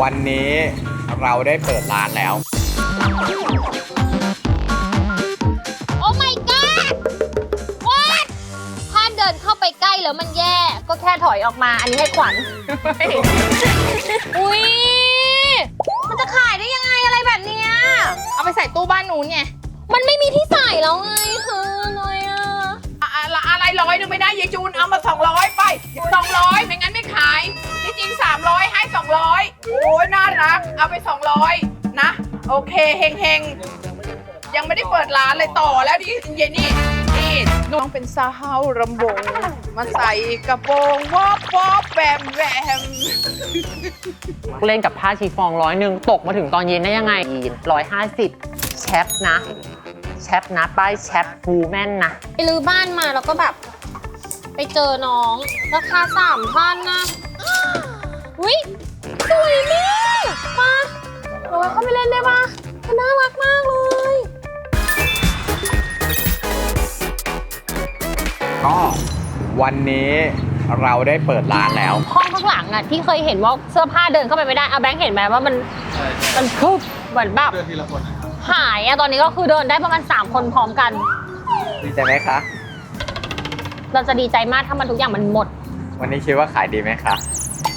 วันนี้เราได้เปิดร้านแล้ว โอ้ my god what ถ้าเดินเข้าไปใกล้แล้วมันแย่ ก็แค่ถอยออกมา อันนี้ให้ขวัญ อุ้ย มันจะขายได้ยังไงอะไรแบบเนี้ย เอาไปใส่ตู้บ้านนู้นไง มันไม่มีที่ใส่แล้วไงเธอเลยอะอะอะอะไรร้อยหนึงไม่ได้ยายจูนเอามา200ไป200ไม่งั้นไม่ขายที่จริง300ให้200โอ้ยน่ารัก เอาไป200นะ โอเคเฮงเฮงๆยังไม่ได้เปิดร้านเลยต่อแล้วดิเยนี่นี่น้องเป็นสาวรำวงมาใส่กระโปรงวอบวอบแวมแวม เล่นกับผ้าชีฟองร้อยหนึ่งตกมาถึงตอนเย็นได้ยังไงร้อยห้าสิบแชปนะ แชปนะ ป้ายแชปฟูแม่นนะไปรื้อบ้านมาแล้วก็แบบ ไปเจอน้อง ราคาสามพันนะอุ้ยสวยมากมาเราเข้าไปเล่นได้ปะมันน่ารักมากเลยก็วันนี้เราได้เปิดร้านแล้ว ห้องข้างหลังอะที่เคยเห็นว่าเสื้อผ้าเดินเข้าไปไม่ได้เอาแบงค์เห็นไหมว่ามันมันพุบเหมือนแบบ หายอะตอนนี้ก็คือเดินได้ประมาณ 3 คนพร้อมกัน ดีใจไหมคะ เราจะดีใจมากถ้ามันทุกอย่างมันหมด วันนี้คิดว่าขายดีไหมคะ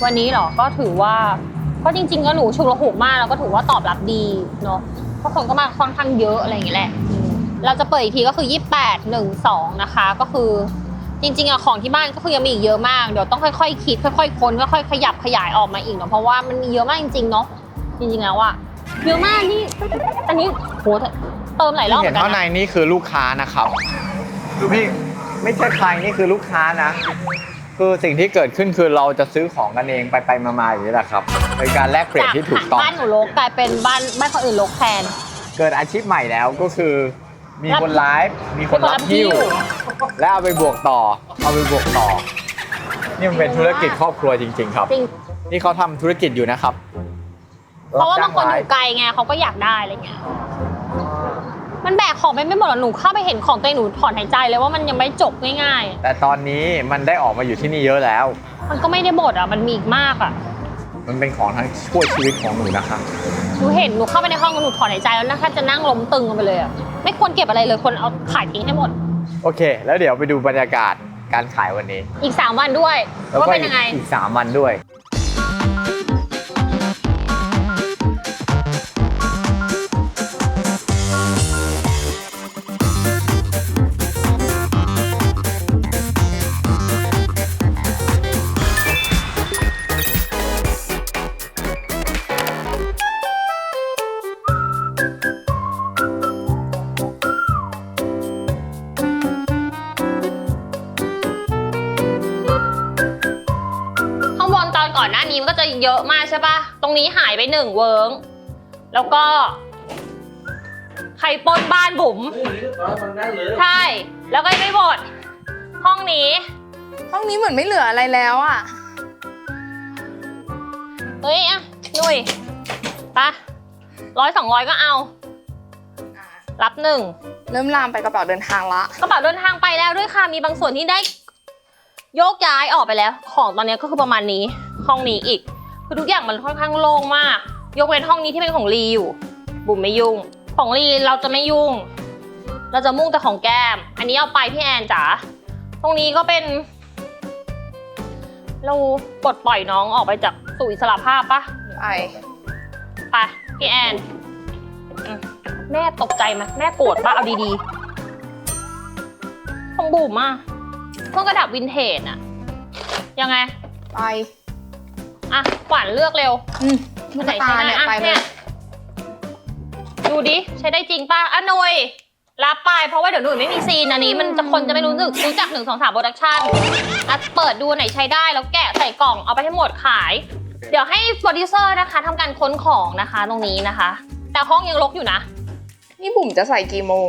วันนี้เหรอ ก็ถือว่า ก็จริง ๆ ก็หนูชุกระหุกมากแล้วก็ถือว่าตอบรับดีเนาะเพราะคนก็มาค่อนข้างเยอะอะไรอย่างเงี้ยแหละอืมเราจะเปิดอีกทีก็คือ 28 1 2 นะคะ ก็คือจริงๆอะของที่บ้านก็คือยังมีอีกเยอะมาก เดี๋ยวต้องค่อยๆคิดค่อยๆค้นค่อยๆขยับขยายออกมาอีกเนาะเพราะว่ามันมีเยอะมากจริงๆเนาะจริงๆแล้วอะ เยอะมากนี่ อันนี้โหเติมหลายรอบที่เหมืเห็อนนกันข้างในนะนี่คือลูกค้านะครับ ดูพี่ไม่ใช่ใครนี่คือลูกค้านะ คือสิ่งที่เกิดขึ้นคือเราจะซื้อของกันเองไปไปๆมาๆอย่างนี้แหละครับเป็นการแลกเปลี่ยนที่ถูกต้อง บ้านหนูรกกลายเป็นบ้านบ้านคนอื่นรกแทน เกิดอาชีพใหม่แล้วก็คือ มีคนไลฟ์มีคนมีคนรัรับบหิ้วหิ้วแล้วเอาไปบวกต่อ เอาไปบวกต่อ นี่มันเป็นธุรกิจครอบครัวจริง ๆ ครับ จริง นี่เขาทำธุรกิจอยู่นะครับ เพราะว่าบางคนอรับจ้ยู่ไกลไงเขาก็อยากได้อะไรเงี้ย มันแบกของไปไม่หมดหรอกหนูเข้าไปเห็นของตัวเองหนูถอนหายใจเลยว่ามันยังไม่จบง่ายแต่ตอนนี้มันได้ออกมาอยู่ที่นี่เยอะแล้ว ๆ มันก็ไม่ได้หมดอะ มันมีอีกมากอะ มันเป็นของทั้งช่วยชีวิตของหนูนะคะ หนูเห็นหนูเข้าไปในห้องหนูถอนหายใจแล้วนะแทบจะนั่งล้มตึงลงไปเลยอะ ไม่ควรเก็บอะไรเลยควรเอาขายทิ้งให้หมด โอเค แล้วเดี๋ยวไปดูบรรยากาศการขายวันนี้ อีก 3 วันด้วยแล้วว่าก็เป็นยังไง อีกสามวันด้วย หายไปหนึ่งเวิร์งแล้วก็ ใครปล้นบ้านบุ๋มใช่ แล้วก็ยังไม่หมด ห้องนี้ ห้องนี้เหมือนไม่เหลืออะไรแล้วอะ เฮ้ยอะหนุ่ยปะร้อยสองร้อยก็เอา รับหนึ่ง เริ่มลามไปกระเป๋าเดินทางละ กระเป๋าเดินทางไปแล้วด้วยค่ะ มีบางส่วนที่ได้ โยกย้ายออกไปแล้ว ของตอนนี้ก็คือประมาณนี้ ห้องนี้อีก คือทุกอย่างมันค่อนข้างโล่งมาก ยกเว้นห้องนี้ที่เป็นของลีอยู่ บุ๋มไม่ยุ่ง ของลีเราจะไม่ยุ่ง เราจะมุ่งแต่ของแก้ม อันนี้เอาไปพี่แอนจ๋า ตรงนี้ก็เป็น เราปลดปล่อยน้องออกไปจากสู่อิสระภาพปะไปไปพี่แอนอืมแม่ตกใจไหมแม่โกรธป่ะเอาดีๆของบุ๋มอะเครื่องกระดับวินเทจอะยังไง ไป อะขวัญเลือกเร็วอืมอันไหนใช้ได้เนี่ยอะไปเลเนี่ยยดูดิ ใช้ได้จริงป่ะอะหนุยรับไปเพราะว่าเดี๋ยวหนุยไม่มีซีนอันนี้มันจะคนจะไม่รู้สึกรู้จักหนึ่งสองสามโปรดักชั่นอะเปิดดูอันไหนใช้ได้แล้วแกะใส่กล่องเอาไปให้หมดขาย เดี๋ยวให้โปรดิวเซอร์นะคะทำการค้นของนะคะตรงนี้นะคะ แต่ห้องยังรกอยู่นะ นี่บุ๋มจะใส่กี่โมง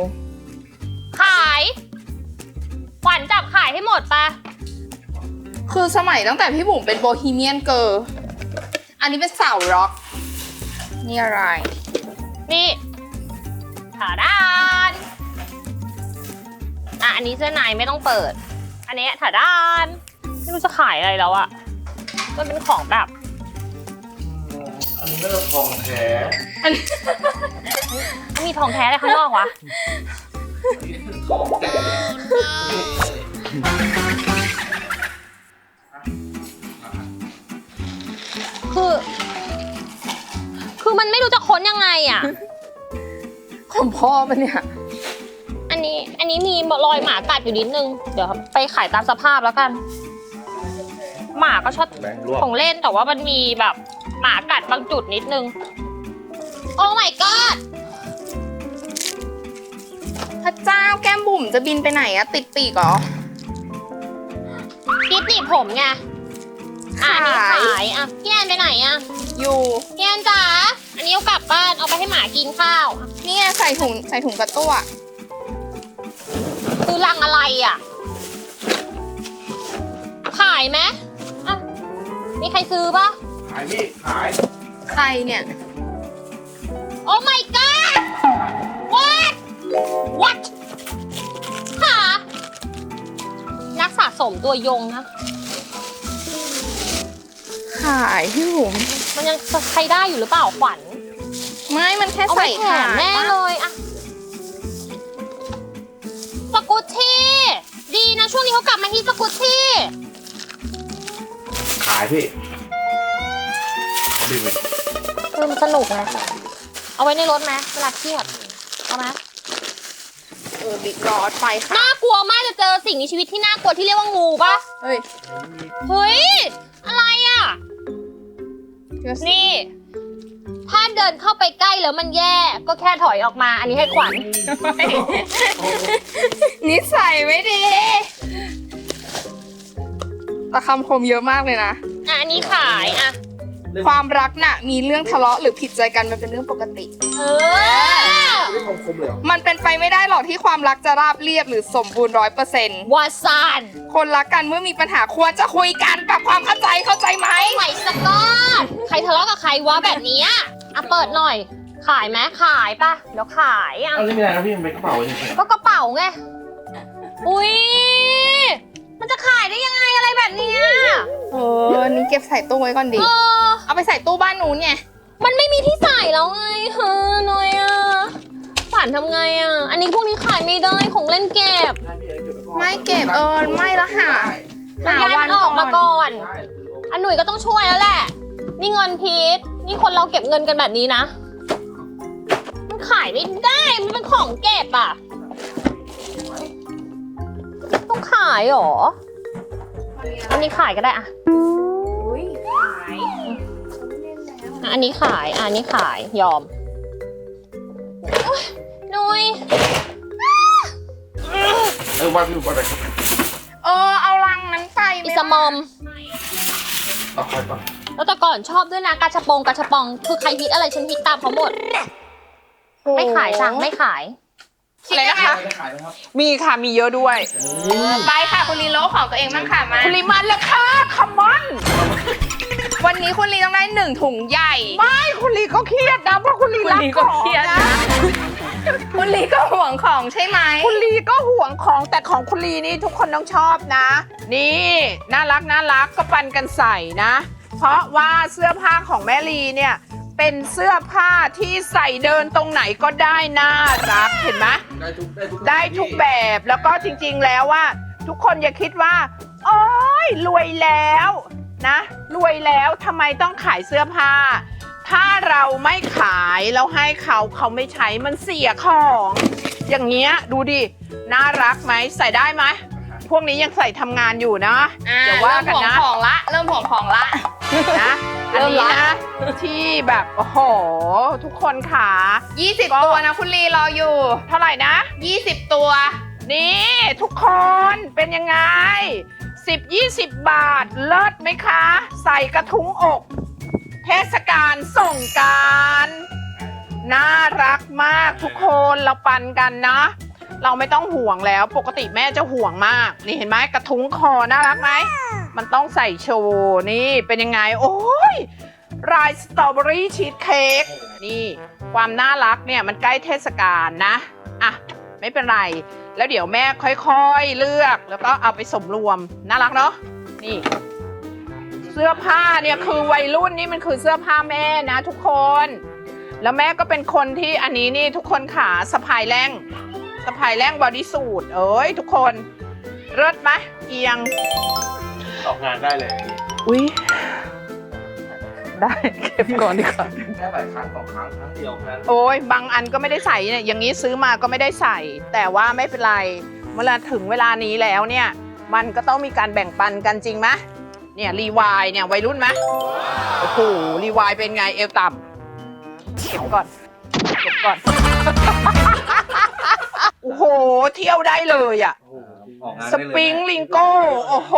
ขายขวัญจับขายให้หมดปะ คือสมัยตั้งแต่พี่บุ๋มเป็นโบฮีเมียนเกิร์ลอันนี้เป็นสาวร็อก นี่อะไร นี่ถาดานอะอันนี้เสื้อในไม่ต้องเปิด อันนี้ถาดานไม่รู้จะขายอะไรแล้วอะก็เป็นของแบบ อันเริ่มทองแท้มีทองแท้อะไรข้างนอกวะ ทองแท้ คือ คือมันไม่รู้จะค้นยังไงอะ ของพ่อปะเนี่ย อันนี้ อันนี้มีรอยหมากัดอยู่นิดนึง เดี๋ยวไปขายตามสภาพแล้วกัน หมาก็ชอบแบงค์รวบของเล่นแต่ว่ามันมีแบบหมากัดบางจุดนิดนึง โอ้ my god พระเจ้าแก้มบุ๋มจะบินไปไหนอะติดปีกเหรอกิ๊บหนีบผมไง อะอันนี้ขายขายอะพี่แอนไปไหนอะอยู่พี่แอนจ๋าอันนี้เอากลับบ้านเอาไปให้หมากินข้าวนี่ไงใส่ถุงใส่ถุงกระตั้วคือรังอะไรอะ ขายไหมอะมีใครซื้อปะขายพี่ขายใครเนี่ย โอ้ my god what what ค่ะนักสะสมตัวยงนะ ขายพี่บุ๋มมันยังใช้ได้อยู่หรือเปล่าขวัญไม่มันแค่เอาไปใส่แขขานแม่เลยอะสกุตชี่ดีนะช่วงนี้เขากลับมาที่สกุตชี่ขายพี่เขาบินไปคือมันสนุกไงเอาไว้ในรถไหมเวลาเครียดเอาไหมเออบิ๊กรอดไปค่ะน่ากลัวมากจะเจอสิ่งมีชีวิตที่น่ากลัวที่เรียกว่างูปะเฮ้ยเฮ้ยอะไรอะเดี๋ยวสิ นี่ ถ้าเดินเข้าไปใกล้แล้วมันแย่ ก็แค่ถอยออกมา อันนี้ให้ขวัญ นิสัยไม่ดีแต่คำคมเยอะมากเลยนะ อะอันนี้ขายอะ ความรักน่ะมีเรื่องทะเลาะหรือผิดใจกันมันเป็นเรื่องปกติ เออไม่คมคมเลยเหรอมันเป็นไปไม่ได้หรอกที่ความรักจะราบเรียบหรือสมบูรณ์ร้อยเปอร์เซ็นต์วาซานคนรักกันเมื่อมีปัญหาควรจะคุยกันปรับความเข้าใจเข้าใจไหมไหวสกอตใครทะเลาะกับใครวะแบบเนี้ยอะเปิดหน่อย ขายไหมขายปะเดี๋ยวขายอะ เอาไม่เป็นไรนะพี่มันเป็นกระเป๋าจริงก็กระเป๋าไง อุ้ย มันจะขายได้ยังไงอะไรแบบเนี้ย เออ นี่เก็บใส่ตู้ไว้ก่อนดิ เออ เอาไปใส่ตู้บ้านนู้นไง มันไม่มีที่ใส่แล้วไงเฮ้อหน่อยอะฝันทำไงอะ อันนี้พวกนี้ขายไม่ได้ของเล่นเก็บๆให้พี่เอาเก็บว้ก่อนไม่เก็บเออไม่ละหามันหาย้ายวัมันนออกมาก่อนใช่อันหนุ่ยก็ต้องช่วยแล้วแหละ นี่เงินพีทนี่คนเราเก็บเงินกันแบบนี้นะ มันขายไม่ได้ มันเป็นของเก็บอะ ต้องขายเหรอ อันนี้ขายก็ได้อะ อะอันนี้ขายอะอันนี้ขายยอมโอ๊ยหนุยเออว่าพี่ว่าอะไรเออเอาลังนั้นไปอิไม่สมอม เอาไปก่อนแล้วแต่ก่อนชอบด้วยนะกาชาปองกาชาปอง คือใครฮิตอะไรฉันฮิตตามเขาหมด ไม่ขายจ้ะไม่ขาย อะไรนะคะได้ขายไหมครับมีค่ะ มีเยอะด้วย ไปค่ะ คุณลีโลของตัวเองบ้างค่ะมา คุณลิมันแล้วค่ะคัมมอน วันนี้คุณลีต้องได้หนึ่งถุงใหญ่ ไม่คุณลีก็เครียดนะเพราะคุณลีรักของนะ คุณลีก็ห่วงของใช่ไหมคุณลีก็ห่วงของแต่ของคุณลีนี่ทุกคนต้องชอบนะ นี่น่ารักน่ารักก็ปันกันใส่นะ เพราะว่าเสื้อผ้าของแม่ลีเนี่ยเป็นเสื้อผ้าที่ใส่เดินตรงไหนก็ได้น่ารักเห็นไหม ได้ทุกได้ทุกได้ทุกแบบแล้วก็จริงๆแล้วว่า ทุกคนอย่าคิดว่า โอ้ยรวยแล้ว นะรวยแล้วทำไมต้องขายเสื้อผ้า ถ้าเราไม่ขายแล้วให้เขาเขาไม่ใช้มันเสียของ อย่างเงี้ยดูดิน่ารักไหมใส่ได้ไหมพวกนี้ยังใส่ทำงานอยู่นะอ่าอย่าว่ากันนะ เริ่มห่วงของละ เริ่มห่วงของละ นะอันเริ่มนี้ละนะ ที่แบบโอ้โห ทุกคนขา20 ตัวนะคุณลีรออยู่ เท่าไหร่นะ 20 ตัว นี่ ทุกคนเป็นยังไง 10 20 บาท เลิศไหมคะ ใส่กระทุ้งอก เทศกาลส่งการ น่ารักมากทุกคนเราปันกันนะ เราไม่ต้องห่วงแล้วปกติแม่จะห่วงมาก นี่เห็นไหมกระทุ้งคอน่ารักไหม มันต้องใส่โชว์นี่เป็นยังไง โอ้ยรายสตรอเบอรี่ชีสเค้กนี่ ความน่ารักเนี่ยมันใกล้เทศกาลนะ อะ ไม่เป็นไร แล้วเดี๋ยวแม่ค่อยๆเลือกแล้วก็เอาไปสมรวมน่ารักเนาะนี่ เสื้อผ้าเนี่ยคือวัยรุ่นนี่มันคือเสื้อผ้าแม่นะ ทุกคน แล้วแม่ก็เป็นคนที่อันนี้นี่ทุกคนขาสะพายแรงสะพายแรงบอดี้สูทเอ้ยทุกคนเลิศไหมเอียงออกงานได้เลยอุ้ย ได้ เก็บก่อนดีกว่าแค่หลายครั้งสองครั้งครั้งเดียวแค่นั้นโอ้ยบางอันก็ไม่ได้ใส่เนี่ยอย่างนี้ซื้อมาก็ไม่ได้ใส่ แต่ว่าไม่เป็นไรเวลาถึงเวลานี้แล้วเนี่ยมันก็ต้องมีการแบ่งปันกันจริงไหมเนี่ยรีวายเนี่ยวัยรุ่นไหมโอ้โหรีวายเป็นไงเอวต่ำเก็บก่อนเก็บก่อนโอ้โห เที่ยวได้เลยอะโอ้โหออกงานสได้เลยปริงลิงโก้ โอ้โห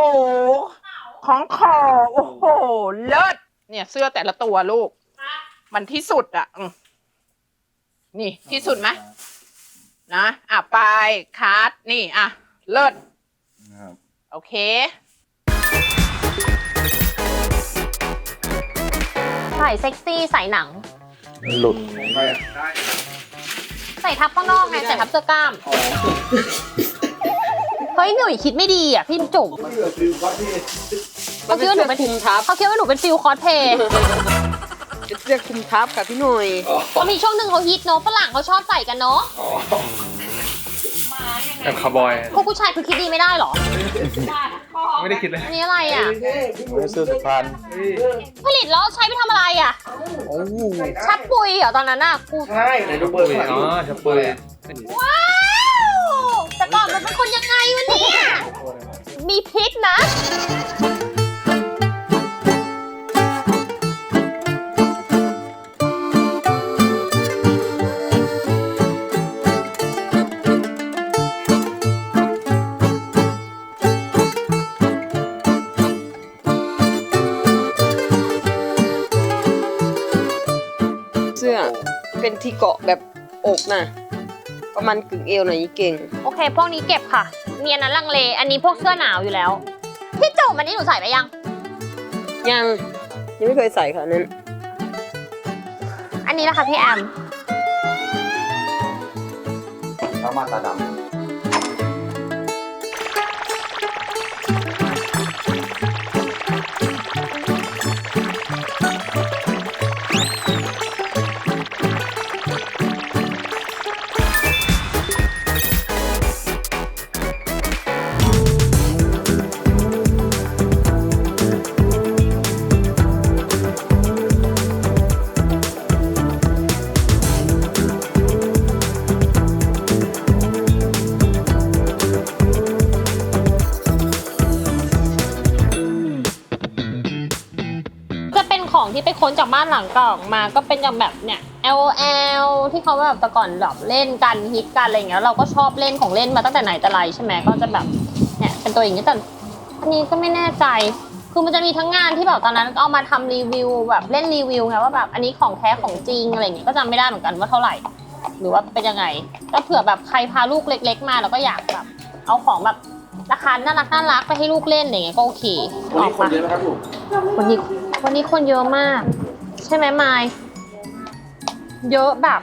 ของคอ โอ้โห เลิศ เนี่ยเสื้อแต่ละตัวลูก มันที่สุดอะอืมนี่ที่สุดไหมนะอะไปคัดนี่อะเลิศครับ โอเค ใส่เซ็กซี่ใส่หนัง หลุดไปอะได้ใส่ทับข้างนอกไงใส่ทับเสื้อกล้าม เฮ้ยหนุ่ยคิดไม่ดีอะพี่จุ๋มมันเกิดฟิลก็ที่ เขาคิดว่าหนูเป็นคุมทับเขาคิดว่าหนูเป็นฟิลคอสเพลย์เรียกคุมทับค่ะพี่หนุ่ยเขามีช่วงหนึ่งเขาฮิตเนาะฝรั่งเขาชอบใส่กันเนาะแบบคาร์บอยพวกผู้ชายคือคิดดีไม่ได้เหรอ ไม่ได้คิดเลยอันนี้อะไรอะเสื้อสุพรรณผลิตแล้วใช้ไปทำอะไรอะโอ้ชักปุยเหรอตอนนั้นน่ะกูใช่ในดูเบอร์อ๋อชัปเปอร์ว้าวแต่ก่อนมันเป็นคนยังไงวะเนี่ยมีพิษนะ ที่เกาะแบบอกน่ะ ประมาณกึ่งเอวหน่อยอีเก่ง โอเค พวกนี้เก็บค่ะมีอันนั้นลังเล อันนี้พวกเสื้อหนาวอยู่แล้ว พี่จุ๋มอันนี้หนูใส่ไปยัง ยัง ยังไม่เคยใส่ค่ะอันนั้น อันนี้นะคะพี่แอม แล้วมาตาดำ ค้นจากบ้านหลังเก่ามาก็เป็นอย่างแบบเนี่ย L L ที่เขาแบบแต่ก่อนแบบเล่นกันฮิตกันอะไรอย่างเงี้ยเราก็ชอบเล่นของเล่นมาตั้งแต่ไหนแต่ไรใช่ไหมก็จะแบบเนี่ยเป็นตัวอย่างนี้แต่อันนี้ก็ไม่แน่ใจ คือมันจะมีทั้งงานที่แบบตอนนั้นเอามาทำรีวิวแบบเล่นรีวิวไงว่าแบบอันนี้ของแท้ของจริงอะไรอย่างเงี้ยก็จำไม่ได้เหมือนกันว่าเท่าไหร่ หรือว่าเป็นยังไงก็เผื่อแบบใครพาลูกเล็ก ๆ มาแล้วก็อยากแบบเอาของแบบราคาน่ารักน่ารักไปให้ลูกเล่นอะไรอย่างเงี้ยก็โอเควันนี้ออกคนมาเยอะไหมครับลูกวันนี้ วันนี้คนเยอะมาก ใช่ไหมไมายเยอะแบบ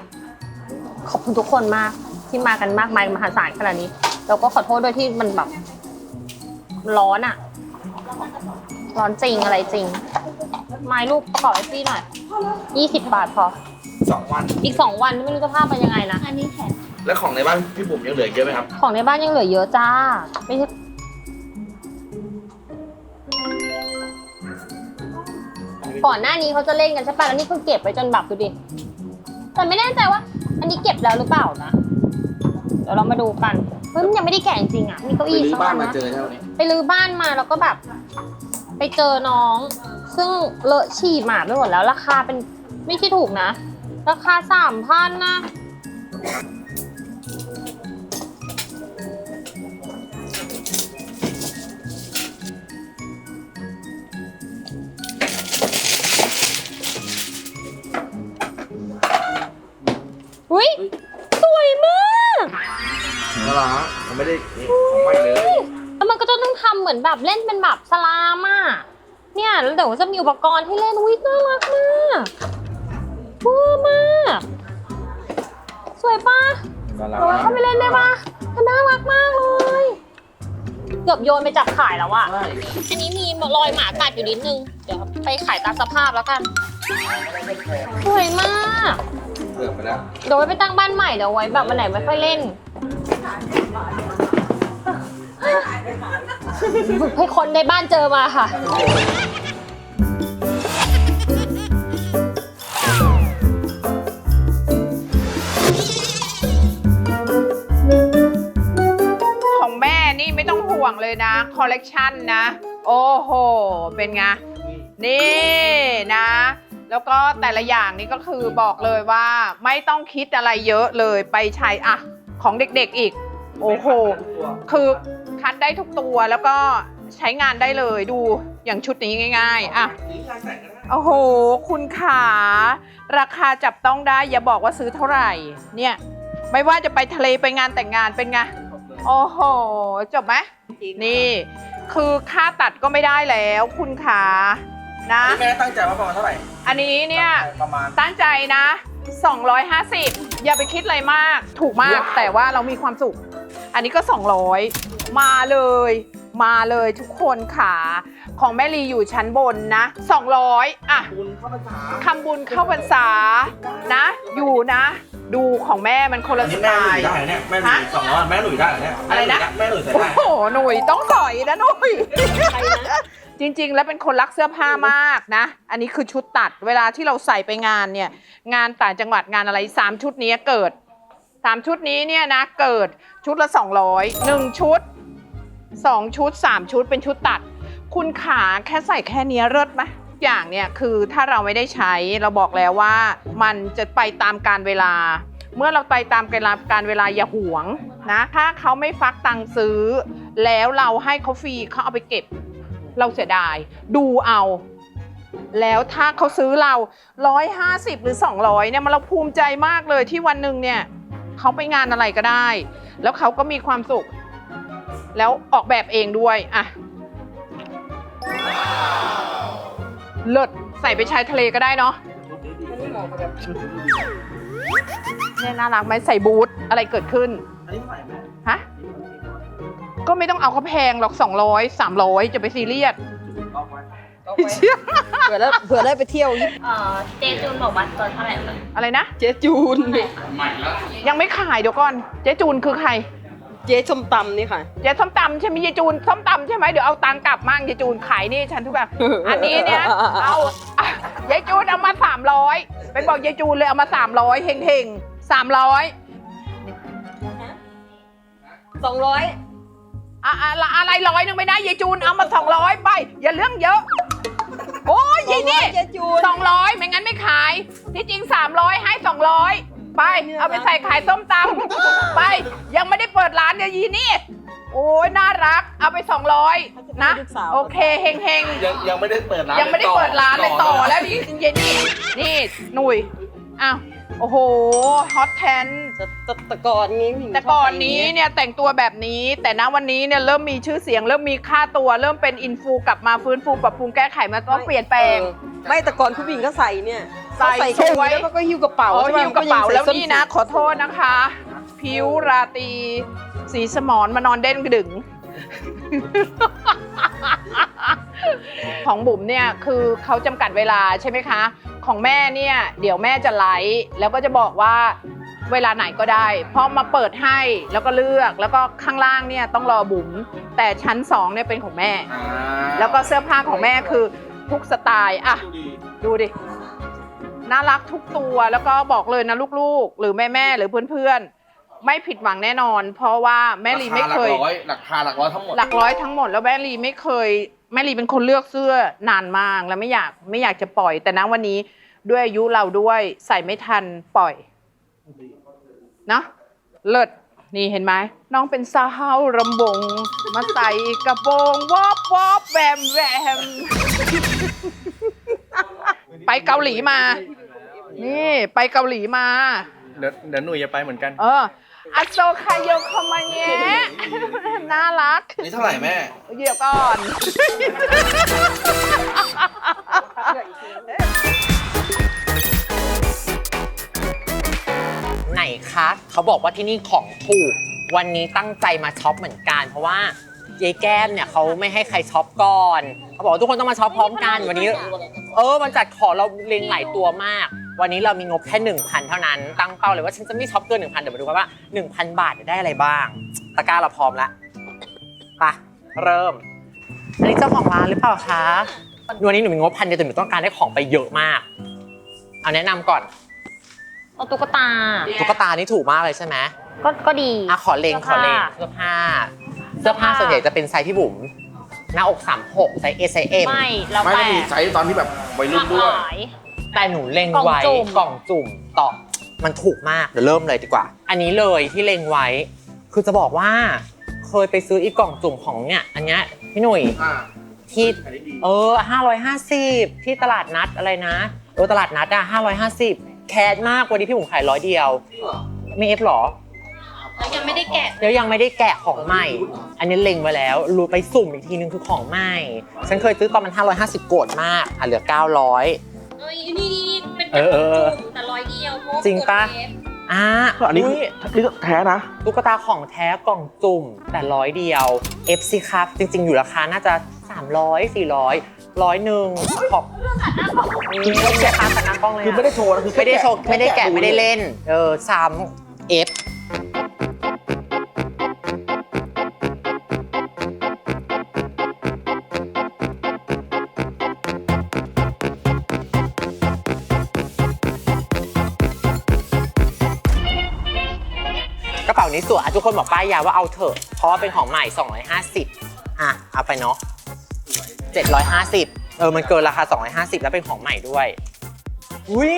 ขอบคุณทุกคนมากที่มากันมากมายมหาศาลขนาดนี้ แล้วก็ขอโทษด้วยที่มันแบบร้อนอะร้อนจริงอะไรจริง ไม้รูปประกอบไอซี่หน่อยยี่สิบบาทพอ สองวัน อีกสองวันไม่รู้จะภาพเป็นยังไงนะ อันนี้แขนแล้วของในบ้านพี่บุ๋มยังเหลือเยอะไหมครับ ของในบ้านยังเหลือเยอะจ้า ไม่ใช่ ก่อนหน้านี้เขาจะเล่นกันใช่ปะแล้วนี่คือเก็บไว้จนแบบดูดิแต่ไม่แน่ใจว่า อันนี้เก็บแล้วหรือเปล่านะเดี๋ยวเรามาดูกันเฮ้ยมันยังไม่ได้แกะจริงๆอะมีเก้าไปอี้รื้อสักบ้าอันนมานะเจอเท่านี้ไปรื้อบ้านมาแล้วก็แบบ ไปเจอน้อง ซึ่งเลอะฉี่หมาไปหมดแล้วราคาเป็นไม่ใช่ถูกนะ ราคาสามพันนะ เหมือนแบบเล่นเป็นแบบสลามอะเนี่ยแล้วเดี๋ยวจะมีอุปกรณ์ให้เล่นวิน่ารักมากเวอร์มากสวยปะน่ารักเออเข้าไปเล่นได้ปะมันน่ารักมากเลย เกือบโยนไปจับขายแล้วอะอันนี้มีรอยหมากัดอยู่นิดนึง เดี๋ยวไปขายตามสภาพแล้วกัน สวยมากเกือบไปแล้วเดี๋ยวไว้ไปตั้งบ้านใหม่เดี๋ยวไว้แบบวันไหนไม่ค่อยเล่น ให้คนในบ้านเจอมาค่ะ ของแม่นี่ไม่ต้องห่วงเลยนะคอลเลกชันนะ โอ้โห เป็นไง นี่นะ แล้วก็แต่ละอย่างนี่ก็คือบอกเลยว่าไม่ต้องคิดอะไรเยอะเลยไปใช้อะของเด็กๆอีก โอ้โห คือ คัดได้ทุกตัวแล้วก็ใช้งานได้เลยดูอย่างชุดนี้ง่าย ๆ อะ โอ้โห คุณขา ราคาจับต้องได้ อย่าบอกว่าซื้อเท่าไหร่ เนี่ย ไม่ว่าจะไปทะเลไปงานแต่งงานเป็นไง โอ้โห จบไหม นี่ คือค่าตัดก็ไม่ได้แล้ว คุณขานะ แม่ตั้งใจว่าประมาณเท่าไหร่ อันนี้เนี่ยประมาณตั้งใจนะ 250 อย่าไปคิดอะไรมาก ถูกมาก แต่ว่าเรามีความสุข อันนี้ก็ 200 มาเลย มาเลยทุกคนขาของแม่ลีอยู่ชั้นบนนะ 200 อะคุณเข้าภาษาคำบุญเข้าพรรษานะ อยู่นะ ดูของแม่มันคนละอันสนี้ไตแม่หลุยล์ได้เหรอเนี่ยแม่หลุยสองร้อยแม่หลุยได้เหรอเนี่ยอะไรนะแม่หลุยใส่โอ้ได้โหหนุ่ยต้องสอยนะหนุ่ยจริงๆ แล้วเป็นคนรักเสื้อผ้ามากนะ อันนี้คือชุดตัดเวลาที่เราใส่ไปงานเนี่ย งานต่างจังหวัดงานอะไรสามชุดนี้เกิดสามชุดนี้เนี่ยนะ เกิดชุดละ200หนึ่งชุด สองชุดสามชุดเป็นชุดตัด คุณขาแค่ใส่แค่นี้เลิศไหมทุกอย่างเนี่ยคือถ้าเราไม่ได้ใช้เราบอกแล้วว่ามันจะไปตามการเวลา เมื่อเราไปตามการการเวลาอย่าหวงนะถ้าเขาไม่ฟักตังค์ซื้อ แล้วเราให้เขาฟรีเขาเอาไปเก็บ เราเสียดาย ดูเอา แล้วถ้าเขาซื้อเรา 150 หรือ 200เนี่ยมันเราภูมิใจมากเลยที่วันหนึ่งเนี่ยเขาไปงานอะไรก็ได้ แล้วเขาก็มีความสุข แล้วออกแบบเองด้วยอะเลิศใส่ไปชายทะเลก็ได้เนาะเนี่ยน่ารักไหมใส่บูทอะไรเกิดขึ้นอันนี้เท่าไหร่แม่ฮะก็ไม่ต้องเอาเขาแพงหรอก200 300จะไปซีเรียสเอาไว้เอาไปเผื่อได้เผื่อได้ไปเที่ยวญี่ปุ่นเอ่อเจจูนบอกว่าตัวเท่าไหร่คะอะไรนะ เจ๊จูนยังไม่ขายเดี๋ยวก่อน เจ๊จูนคือใคร เจ๊ส้มตำนี่ค่ะ เจ๊ส้มตำใช่ไหมเจ๊จูนส้มตำใช่ไหมเดี๋ยวเอาตังค์กลับมั่งเจ๊จูนขายนี่ฉันทุกแบบ อันนี้เนี่ยเอาอะยายจูนเอามา300ไปบอกยายจูนเลยเอามา300เฮงเฮงๆ300สองร้อยอะอะอะไรร้อยหนึงไม่ได้ยายจูนเอามา200ไป อย่าเรื่องเยอะ โอ้ยยายนี่เจ๊จูนสองร้อยไม่งั้นไม่ขายที่จริงสามร้อยให้สองร้อย ไป เอาไปใส่ขายส้มตำไป ยังไม่ได้เปิดร้านเดี๋ยวยีนี่ โอ้ยน่ารัก เอาไปสองร้อยนะ โอเคเฮงเฮงยังยังไม่ได้เปิดร้านๆยังไม่ได้เปิดร้านเลยต่อแล้วดีเย็นนี่นี่หนุ่ยอ้าวโอ้โหฮอตแทนแต่แต่แต่ก่อนนี้ผู้หญิงแต่ก่อนนี้เนี่ยแต่งตัวแบบนี้ แต่ณวันนี้เนี่ยเริ่มมีชื่อเสียง เริ่มมีค่าตัว เริ่มเป็นอินฟูกลับมาฟื้นฟูปรับปรุงแก้ไขมาต้องเปลี่ยนแปลงเออไม่แต่ก่อนผู้หญิงก็ใส่เนี่ย ใส่เขาใส่แค่สวยนี้แล้วก็หิ้วกระเป๋าโอ้ใช่ไหมหิวกระเป๋าก็ยังใส่แล้วส้นี่นะ ขอโทษนะคะ ผิวราตรีสีสมอนมานอนเด่นกระดึงของบุ๋มเนี่ยคือเขาจำกัดเวลาใช่ไหมคะ ของแม่เนี่ยเดี๋ยวแม่จะไลฟ์แล้วก็จะบอกว่าเวลาไหนก็ได้เพราะมาเปิดให้แล้วก็เลือกแล้วก็ข้างล่างเนี่ยต้องรอบุ๋มแต่ชั้นสองเนี่ยเป็นของแม่อ่าแล้วก็เสื้อผ้าของแม่คือทุกสไตล์อะดูดีดูดิ น่ารักทุกตัวแล้วก็บอกเลยนะลูกๆ หรือแม่ๆหรือเพื่อนๆ ไม่ผิดหวังแน่นอน เพราะว่าแม่ลีไม่เคย ราาหลักร้อยราคาหลักร้อยทั้งหมด หลักร้อยทั้งหมดแล้วแม่ลีไม่เคยแม่ลีเป็นคนเลือกเสื้อนานมากแล้วไม่อยากไม่อยากจะปล่อย แต่นะวันนี้ด้วยอายุเราด้วยใส่ไม่ทันปล่อยเนาะเลิศนี่เห็นไหมน้องเป็นสาวรำบงมาใส่กระโปรงวอบวอบแวมแวม ไปเกาหลีมา นี่ไปเกาหลีมา เดี๋ยวเดี๋ยวหนุ่ยจะไปเหมือนกัน เอออัโซคาโยคามาเนะน่ารัก นี่เท่าไหร่แม่ เดี๋ยวก่อน ไหนคะ เขาบอกว่าที่นี่ของถูก วันนี้ตั้งใจมาช็อปเหมือนกัน เพราะว่ายายแก้มเนี่ยเขาไม่ให้ใครช็อปก่อน เขาบอกว่าทุกคนต้องมาช็อปพร้อมกันวันนี้ เออมันจัดของเราเล็งหลายตัวมาก วันนี้เรามีงบแค่ 1,000 เท่านั้น ตั้งเป้าเลยว่าฉันจะไม่ช็อปเกิน 1,000 เดี๋ยวมาดูกันว่า 1,000 บาทจะได้อะไรบ้าง ตะกร้าเราพร้อมแล้วไปะเริ่ม อันนี้เจ้าของร้านหรือเปล่าคะวันนี้หนูมีงบพันเดียวแต่หนูต้องการได้ของไปเยอะมาก เอาแนะนำก่อน เอาตุ๊กตา ตุ๊กตานี่ถูกมากเลยใช่ไหมก็ก็ดีอะขอเลงขอเลงเสื้อผ้า เสื้อผ้าส่วนใหญ่จะเป็นไซส์พี่บุ๋มหน้าอก36ไซส์ S ไซส์ M ไม่เราไม่แปต้องมีดไซส์ตอนที่แบบวัยหรุ่ลานกด้หวยลาย แต่หนูเล็งไว้กล่องจุ่ม กล่องจุ่มต่อมันถูกมากเดี๋ยวเริ่มเลยดีกว่า อันนี้เลยที่เล็งไว้ คือจะบอกว่า เคยไปซื้ออีกกล่องจุ่มของเนี่ย อันเนี้ยพี่หนุ่ยอ่าที่ อันนี้ดีเออ550 ที่ตลาดนัดอะไรนะเออตลาดนัดอะ550 แคสมากวันนี้พี่บุ๋มขายร้อยเดียวไม่เอฟหรอ แล้วยังไม่ได้แกะแล้วยังไม่ได้แกะของใหม่ อันนี้เล็งไว้แล้ว รู้ไปสุ่มอีกทีนึงคือของใหม่ ฉันเคยซื้อตอนมัน 550 โกดมาก อะเหลือ 900 เอ้ยนี่เป็นเออเออแต่ร้อยเดียวเพาว่าจริงปะ กดเอฟอะอันนี้อุ๊ยนี่แท้นะ ตุ๊กตาของแท้กล่องจุ่มแต่ร้อยเดียว FC ครับ จริง ๆ อยู่ราคาน่าจะ 300 400ร้อยหนึ่งขอบนี่ไม่ใช่ค่าแต่หน้ากล้องเลยคือไม่ได้โชว์นะคือแค่ไม่ได้โชว์แกะไม่ได้แกะแกะดูไม่ได้เล่น เออซ้ำ F นี้สวยอะทุกคนบอกป้ายยาว่าเอาเถอะ เพราะว่าเป็นของใหม่ 250 อะ เอาไปเนาะ750 เออ มันเกินราคา 250 แล้วเป็นของใหม่ด้วย อุ้ย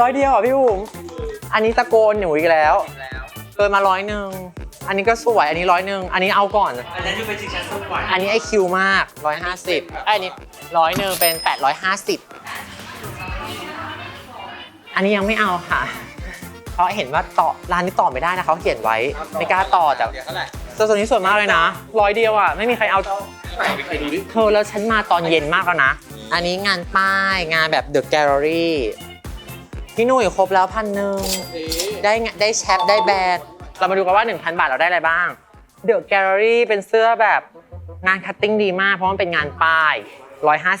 ร้อยเดียวเหรอะพี่บุ๋มอันนี้ตะโกนหนูอีกแล้ว เกินมาร้อยหนึ่ง อันนี้ก็สวย อันนี้ร้อยหนึ่ง อันนี้เอาก่อน อันนี้เป็นชิงชันสวยอันนี้ไอคิวมากร้อยห้าสิบอันนี้ร้อยหนึ่งเป็นแปดร้อยห้าสิบ อันนี้ยังไม่เอาค่ะ เพราะเห็นว่าต่อร้านนี้ต่อไม่ได้นะเขาเขียนไว้ไม่กล้าต่อแต่เสื้อตัวนี้สวยมากเลยนะร้อยเดียวอะไม่มีใครเอาไหนไปดูดิเธอแล้วฉันมาตอนเย็นมากแล้วนะ อันนี้งานป้ายงานแบบ The Gallery พี่หนุ่ยครบแล้วพันหนึ่งได้งได้แชปได้แบรนด์เรามาดูกันว่า 1,000 บาทเราได้อะไรบ้าง The Gallery เป็นเสื้อแบบงานคัตติ้งดีมาก เพราะมันเป็นงานป้าย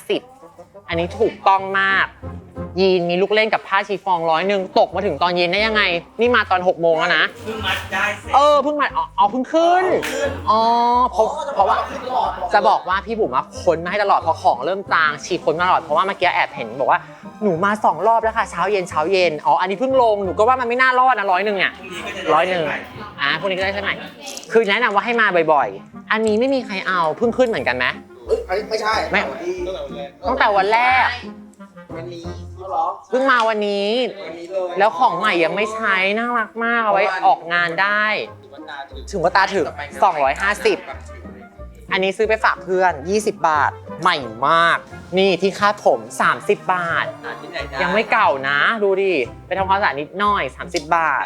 150 อันนี้ถูกต้องมาก ยีนมีลูกเล่นกับผ้าชีฟองร้อยหนึ่งตกมาถึงตอนเย็นได้ยังไง นี่มาตอน6โมงแล้วนะ เพิ่งมัดได้เออเพิ่งมัดอ๋ออ๋อเพิ่งขึ้น อ๋อเพราะเพราะว่า จะบอกว่าพี่บุ๋มอะค้นมาให้ตลอดพอของเริ่มจางชีค้นมาตลอดเพราะว่าเมื่อกี้แอบเห็นบอกว่าหนูมาสองรอบแล้วค่ะเช้าเย็นเช้าเย็นอ๋ออันนี้เพิ่งลงหนูก็ว่ามันไม่น่ารอดนะร้อยหนึ่งเนี่ยร้อยหนึ่งอะพวกนี้ก็ได้ใช่ไหมคือแนะนำว่าให้มาบ่อยๆ อันนี้ไม่มีใครเอาเพิ่งขึ้นเหมือนกันไหมเฮ้ยอันนี้ไม่ใช่ไม่ที่ตั้งแต่วันแรกวันนี้ เขาเหรอเพิ่งมาวันนี้ วันนี้เลยแล้วของใหม่ยังไม่ใช้น่ารักมากเอาไว้ออกงานได้ถึงว่าตาถึง250อันนี้ซื้อไปฝากเพื่อน 20 บาท ใหม่มาก นี่ที่คาดผม 30 บาทยังไม่เก่านะ ดูดิ ไปทำความสะอาดนิดหน่อย 30 บาท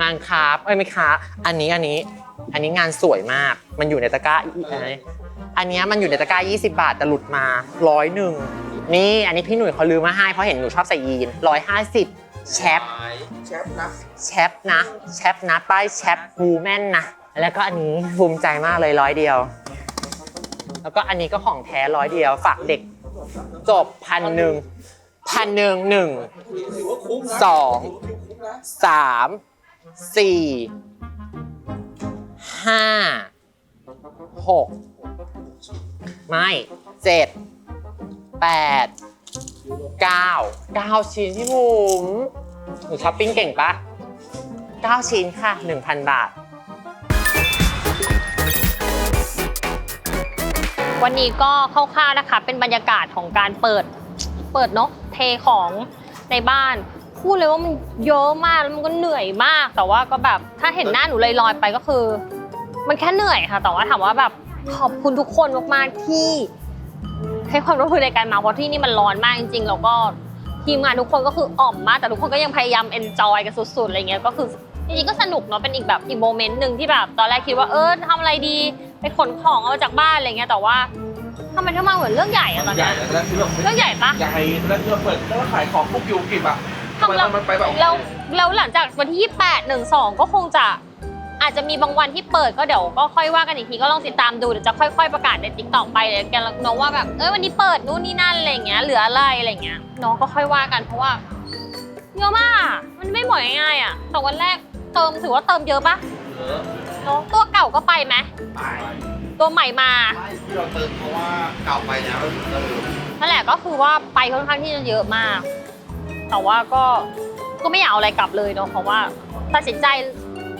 งานคราฟเอ้ยไม่คราฟอันนี้อันนี้ อันนี้งานสวยมาก มันอยู่ในตะกร้าอีอันนี้อันเนี้ยมันอยู่ในตะกร้า 20 บาทแต่หลุดมาร้อยหนึ่ง นี่อันนี้พี่หนุ่ยเขาลืมมาให้เพราะเห็นหนูชอบใส่ยีน150แชปแชปนะแชปนะแชปนะป้ายแชปวูแมนนะแล้วก็อันนี้ภูมิใจมากเลยร้อยเดียว แล้วก็อันนี้ก็ของแท้ร้อยเดียว ฝากเด็กจบพันหนึ่งพันหนึ่งหนึ่งสองสามสี่ห้าหกไม่เจ็ด แปดเก้าเก้าชิ้นพี่บุ๋มหนูช้อปปิ้งเก่งปะเก้าชิ้นค่ะหนึ่งพันบาท วันนี้ก็คร่าวๆนะคะ เป็นบรรยากาศของการเปิด เปิดเนาะเทของในบ้านพูดเลยว่ามันเยอะมากแล้วมันก็เหนื่อยมากแต่ว่าก็แบบถ้าเห็นหน้าหนูลอยๆไปก็คือ มันแค่เหนื่อยค่ะ แต่ว่าถามว่าแบบขอบคุณทุกคนมากๆที่ ให้ความร่วมมือในการมาเพราะที่นี่มันร้อนมากจริงๆแล้วก็ทีมงานทุกคนก็คืออ่อมมากแต่ทุกคนก็ยังพยายามเอนจอยกันสุดๆอะไรเงี้ยก็คือจริงๆก็สนุกเนาะเป็นอีกแบบอีกโมเมนต์หนึ่งที่แบบตอนแรกคิดว่าเออทำอะไรดีไปขนของเอามาจากบ้านอะไรเงี้ยแต่ว่าทำไมถึงมาเหมือนเรื่องใหญ่อะตอนใหญ่เนี้ยแล้วที่เราเรื่องใหญ่ปะ ใหญ่แล้วที่เราเปิดแล้วขายของพวกยูกิบอะทำไมเรา มันไปแบบเราแล้วหลังจากวันที่ 28 1 2 ก็คงจะ อาจจะมีบางวันที่เปิดก็เดี๋ยวก็ค่อยว่ากันอีกทีก็ลองติดตามดูเดี๋ยวจะค่อย ๆ ประกาศในติ๊กต็อกไปเลยกันน้องว่าแบบเอ้ยวันนี้เปิดนู่นนี่นั่นอะไรอย่างเงี้ยเหลืออะไรอะไรอย่างเงี้ยน้องก็ค่อยว่ากันเพราะว่าเยอะมากอะมันไม่หมดง่ายๆอะแต่วันแรกเติมถือว่าเติมเยอะปะเนาะตัวเก่าก็ไปไหมไปตัวใหม่มาไม่ที่เราเติมเพราะว่าเก่าไปแล้วเราถึงเติมนั่นแหละก็คือว่าไปค่อนข้างที่จะเยอะมาก แต่ว่าก็ก็ไม่อยากเอาอะไรกลับเลยเนาะเพราะว่าตัดสินใจ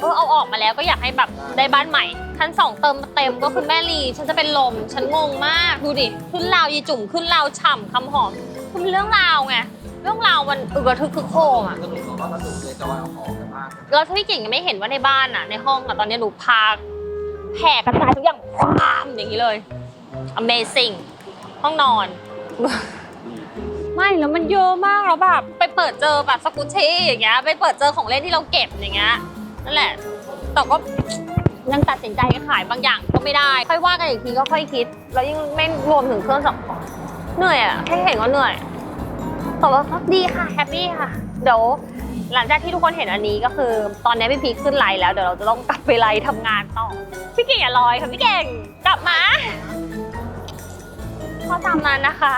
เออเอาออกมาแล้วก็อยากให้แบบได้บ้านใหม่ชั้นสองเติมเต็มก็คือแม่ลีฉันจะเป็นลมฉันงงมากดูดิขึ้นราวยีจุ่มขึ้นราวฉ่ำคำหอมคือมันเรื่องราวไงเรื่องราวมันอึกระทึกคือโคงอะก็หนูบอกว่าถ้าหนูเลยจะวางของกันมากแล้วพี่เก่งยังไม่เห็นว่าในบ้านอะ ในห้องอะตอนนี้หนูพาแผ่กระจายทุกอย่างความอย่างนี้เลย Amazing ห้องนอน ไม่แล้วมันเยอะมากแล้วแบบไปเปิดเจอแบบสกุชชี่อย่างเงี้ยไปเปิดเจอของเล่นที่เราเก็บอย่างเงี้ย นั่นแหละ แต่ก็ยังตัดสินใจขายบางอย่างก็ไม่ได้ ค่อยว่ากันอีกทีก็ค่อยคิด แล้วยิ่งไม่รวมถึงเครื่องสับของเหนื่อยอะแค่เห็นก็เหนื่อยแต่ว่าดีค่ะแฮปปี้ค่ะ เดี๋ยวหลังจากที่ทุกคนเห็นอันนี้ก็คือ ตอนนี้พี่พีคขึ้นไลน์แล้วเดี๋ยวเราจะต้องกลับไปไลน์ทำงานต่อ พี่เก่งอย่าลอยค่ะพี่เก่งกลับมาข้อตามนั้นนะคะ